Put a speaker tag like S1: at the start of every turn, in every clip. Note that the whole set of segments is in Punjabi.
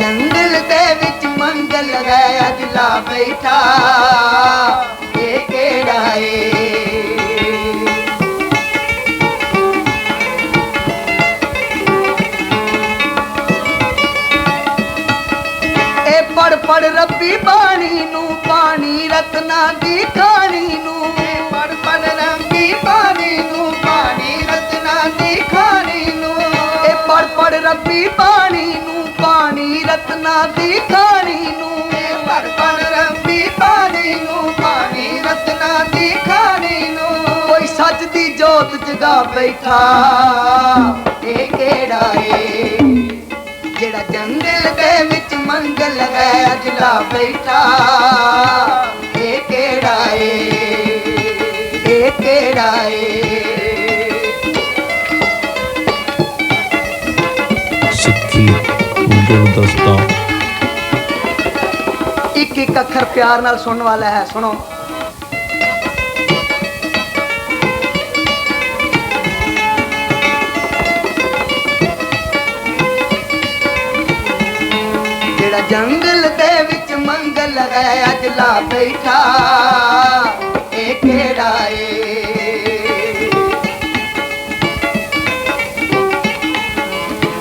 S1: ਜੰਗਲ ਦੇ ਵਿੱਚ ਮੰਗਲ ਹੈ ਅਜਲਾ ਬੈਠਾ। ਇਹ ਕਿਹੜਾ ਏ? ਪੜ ਪੜ ਰੱਬੀ ਬਾਣੀ ਨੂੰ ਪਾਣੀ ਰਤਨਾ ਦੀ ਕਹਾਣੀ ਨੂੰ। ਰੱਬੀ ਪਾਣੀ ਨੂੰ, ਪਾਣੀ ਰਤਨਾ ਦੀ ਖਾਣੀ ਨੂੰ। ਇਹ ਰੱਬੀ ਪਾਣੀ ਨੂੰ, ਪਾਣੀ ਰਤਨਾ ਦੀ ਖਾਣੀ ਨੂੰ। ਕੋਈ ਸੱਚ ਦੀ ਜੋਤ ਜਗਾ ਬੈਠਾ। ਇਹ ਕਿਹੜਾ ਏ? ਜਿਹੜਾ ਜੰਗਲ ਦੇ ਵਿੱਚ ਮੰਗਲ ਹੈ ਅਜਲਾ ਬੈਠਾ। ਇਹ ਕਿਹੜਾ ਏ? ਇਹ ਕਿਹੜਾ ਏ?
S2: ਗੁਰਦਸਤਾ
S1: ਇੱਕ ਇੱਕ ਅੱਖਰ ਪਿਆਰ ਨਾਲ ਸੁਣਨ ਵਾਲਾ ਹੈ, ਸੁਣੋ। ਜਿਹੜਾ ਜੰਗਲ ਦੇ ਵਿੱਚ ਮੰਗਲ ਹੈ, ਅੱਜ ਲਾ ਬੈਠਾ, ਇਹ ਕਿਹੜਾ ਏ?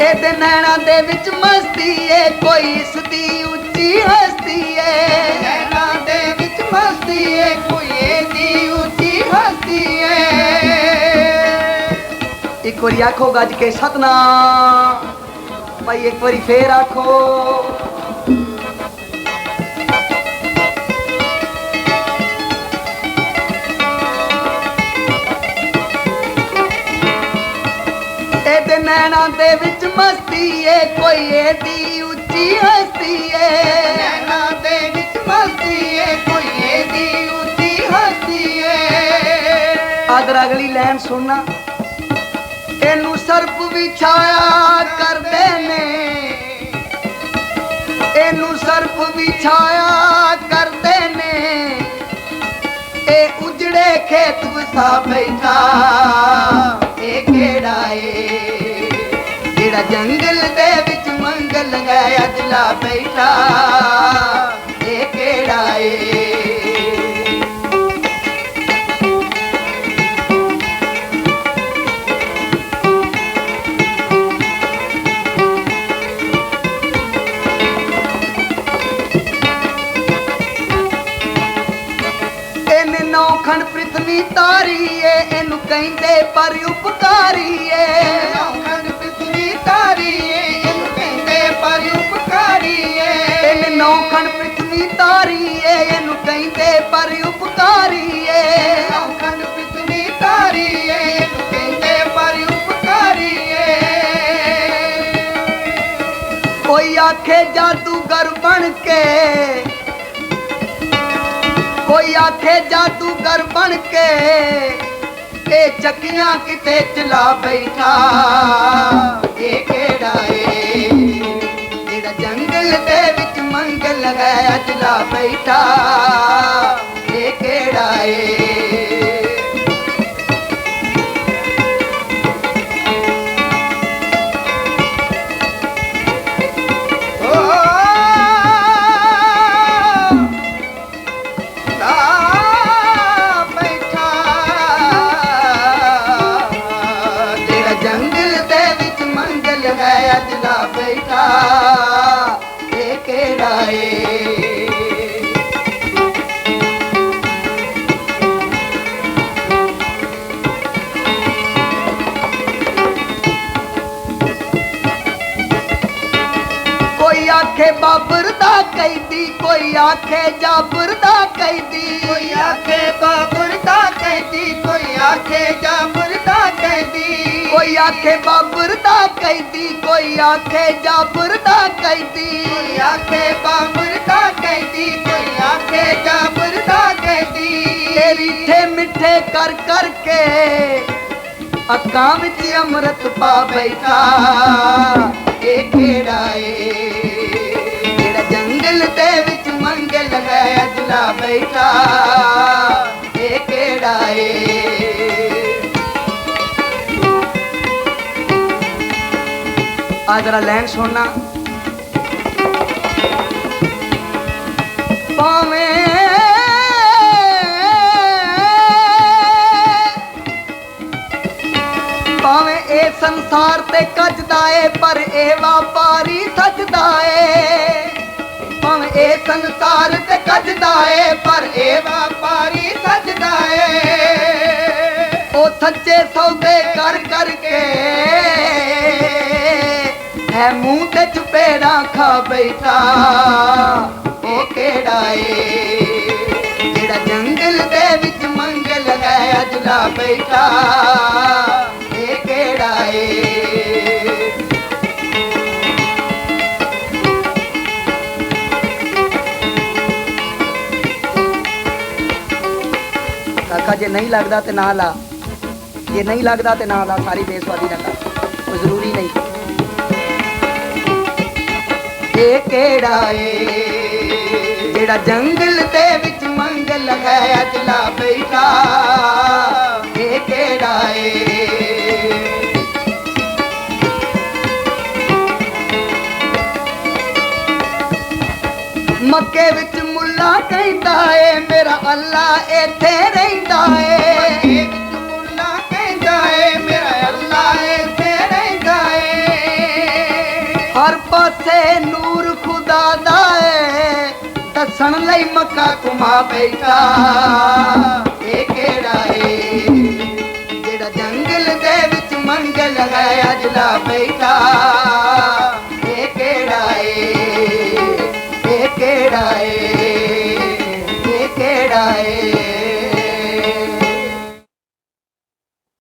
S1: ਇਹਦੇ ਨੈਣਾ ਦੇ ਵਿੱਚ ਏ ਕੋਈ ਇਸ ਦੀ ਉੱਚੀ ਹਸਤੀ ਏ ਨੈਣਾ ਦੇ ਵਿੱਚ ਮਸਤੀ ਏ ਕੋਈ ਇਹਦੀ ਉੱਚੀ ਹਸਤੀ ਏ ਇੱਕ ਵਾਰੀ ਆਖੋ ਗੱਜ ਕੇ ਸਤਨਾਮ। ਭਾਈ ਇੱਕ ਵਾਰੀ ਫੇਰ ਆਖੋ। ਨੈਣਾ ਦੇ ਵਿੱਚ ਮਸਤੀ ਏ ਕੋਈ ਇਹਦੀ ਉੱਚੀ ਹਸਤੀ ਏ। ਨੈਣਾ ਦੇ ਵਿੱਚ ਮਸਤੀ ਏ ਕੋਈ ਇਹਦੀ ਉੱਚੀ ਹਸਤੀ ਏ। ਅਗਰ ਅਗਲੀ ਲਾਈਨ ਸੁਣਨਾ। ਇਹਨੂੰ ਸਰਪ ਵਿਛਾਇਆ ਕਰਦੇ ਨੇ। ਇਹਨੂੰ ਸਰਪ ਵਿਛਾਇਆ ਕਰਦੇ ਨੇ। ਇਹ ਉਜੜੇ ਖੇਤ ਵਸਾ ਬੈਠਾ। ਇਹ ਕਿਹੜਾ ਏ? ਜਿਹੜਾ ਜੰਗਲ ਦੇ ਵਿੱਚ ਮੰਗਲ ਹੈ ਅਜਲਾ ਬੈਠਾ। ਇਹ ਕਿਹੜਾ ਏ? ਇਹਨੇ ਪ੍ਰਿਥਵੀ ਤਾਰੀ ਏ, ਇਹਨੂੰ ਕਹਿੰਦੇ ਪਰ ਉਪਕਾਰੀ ਏ। ਨੌਖੰਡ ਆਖੇ ਜਾਦੂਗਰ ਬਣ ਕੇ। ਕੋਈ ਆਖੇ ਜਾਦੂਗਰ ਬਣ ਕੇ, ਇਹ ਚੱਕੀਆਂ ਕਿਤੇ ਚਲਾ ਬੈਠਾ। ਇਹ ਕਿਹੜਾ ਏ? ਜਿਹੜਾ ਜੰਗਲ ਦੇ ਵਿੱਚ ਮੰਗ ਹੈ, ਚਲਾ ਬੈਠਾ। ਆਖੇ ਬਾਬਰ ਦਾ ਕੈਦੀ ਕੋਈ ਆਖੇ ਜਾਬਰ ਦਾ ਕੈਦੀ ਕੋਈ ਆਖੇ ਬਾਬਰ ਦਾ ਕੈਦੀ ਕੋਈ ਆਖੇ ਜਾਬਰ ਦਾ ਕੈਦੀ ਕੋਈ ਆਖੇ ਬਾਬਰ ਦਾ ਕੈਦੀ ਕੋਈ ਆਖੇ ਜਾਬਰ ਦਾ ਕੈਦੀ ਕੋਈ ਆਖੇ ਬਾਬਰ ਦਾ ਕੈਦੀ ਕੋਈ ਆਖੇ ਜਾਬਰ ਦਾ ਕੈਦੀ ਤੇਰੀ ਠੇ ਮਿੱਠੇ ਕਰ ਕਰਕੇ ਅੱਖਾਂ ਵਿੱਚ ਅੰਮ੍ਰਿਤ ਪਾ ਬੈਠਾ। ਇਹ ਕਿਹੜਾ ਏ? ਦਿਲ ਦੇ ਵਿੱਚ ਮੰਗਲ ਵੈਦਲਾ ਬੈਠਾ। ਇਹ ਕਿਹੜਾ ਏ? ਆ ਜਰਾ ਲੈਣ ਸੁਣਨਾ। ਪਾਵੇਂ ਭਾਵੇਂ ਇਹ ਸੰਸਾਰ ਤੇ ਕੱਜਦਾ ਏ, ਪਰ ਇਹ ਵਪਾਰੀ ਸੱਜਦਾ ਏ। ਭਾਵੇਂ ਇਹ ਸੰਸਾਰ ਤੇ ਕੱਜਦਾ ਏ, ਪਰ ਇਹ ਵਪਾਰੀ ਸੱਜਦਾ ਏ। ਉਹ ਸੱਚੇ ਸੌਦੇ ਕਰ ਕਰਕੇ ਹੈ ਮੂੰਹ ਤੇ ਚਪੇੜਾ ਖਾ ਬੈਠਾ। ਉਹ ਕਿਹੜਾ ਏ? ਜਿਹੜਾ ਜੰਗਲ ਦੇ ਵਿੱਚ ਮੰਗਲ ਹੈ, ਅਜਲਾ ਬੈਠਾ। ਇਹ ਕਿਹੜਾ ਏ? ਕਾਕਾ ਜੇ ਨਹੀਂ ਲੱਗਦਾ ਤੇ ਨਾ ਲਾ। ਜੇ ਨਹੀਂ ਲੱਗਦਾ ਤੇ ਨਾ ਲਾ, ਸਾਰੀ ਬੇਸਵਾਦੀ ਨਾ ਕਰ। ਕੋਈ ਜ਼ਰੂਰੀ ਨਹੀਂ। ਇਹ ਕਿਹੜਾ ਏ? ਜਿਹੜਾ ਜੰਗਲ ਦੇ ਵਿੱਚ ਮੰਗਲ ਹੈ ਚਲਾ ਬੈਠਾ। ਇਹ ਕਿਹੜਾ ਏ? ਮੱਕੇ ਵਿੱਚ ਮੁੱਲਾ ਕਹਿੰਦਾ ਏ, ਮੇਰਾ ਅੱਲਾ ਇੱਥੇ ਰਹਿੰਦਾ ਏ। ਮੱਕੇ ਕਹਿੰਦਾ ਏ, ਮੇਰਾ ਅੱਲਾ ਇੱਥੇ ਰਹਿੰਦਾ ਏ। ਹਰ ਪਾਸੇ ਨੂਰ ਖੁਦਾ ਦਾ ਏ, ਦੱਸਣ ਲਈ ਮੱਕਾ ਘੁਮਾ ਬੈਠਾ। ਇਹ ਕਿਹੜਾ ਏ? ਜਿਹੜਾ ਜੰਗਲ ਦੇ ਵਿੱਚ ਮੰਗਲ ਹੈ ਅਜਲਾ ਬੈਠਾ।